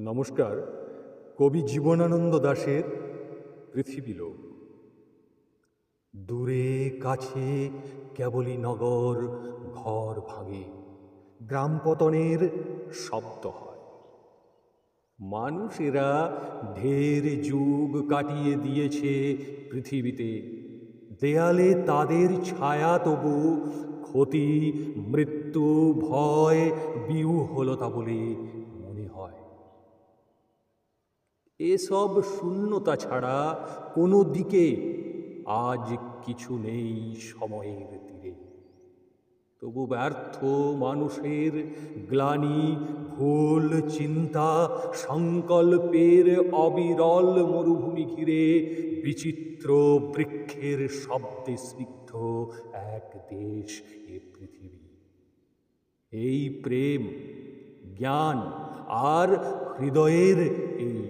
নমস্কার, কবি জীবনানন্দ দাশের পৃথিবীলোক দূরে, কাছে, কেবলই নগর, ঘর ভাঙে, গ্রাম পতনের শব্দ হয়। মানুষেরা ঢের যুগ কাটিয়ে দিয়েছে পৃথিবীতে, দেয়ালে তাদের ছায়া তবু ক্ষতি, মৃত্যু, ভয় বিহ্বলতা বলে মনে হয়। এসব শূন্যতা ছাড়া কোনো দিকে আজ কিছু নেই সময়ের তীরে। তবু ব্যর্থ মানুষের গ্লানি, ভুল চিন্তা, সংকল্পের অবিরল মরুভূমি ঘিরে বিচিত্র বৃক্ষের শব্দে স্নিগ্ধ এক দেশ এ পৃথিবী। এই প্রেম, জ্ঞান আর হৃদয়ের এই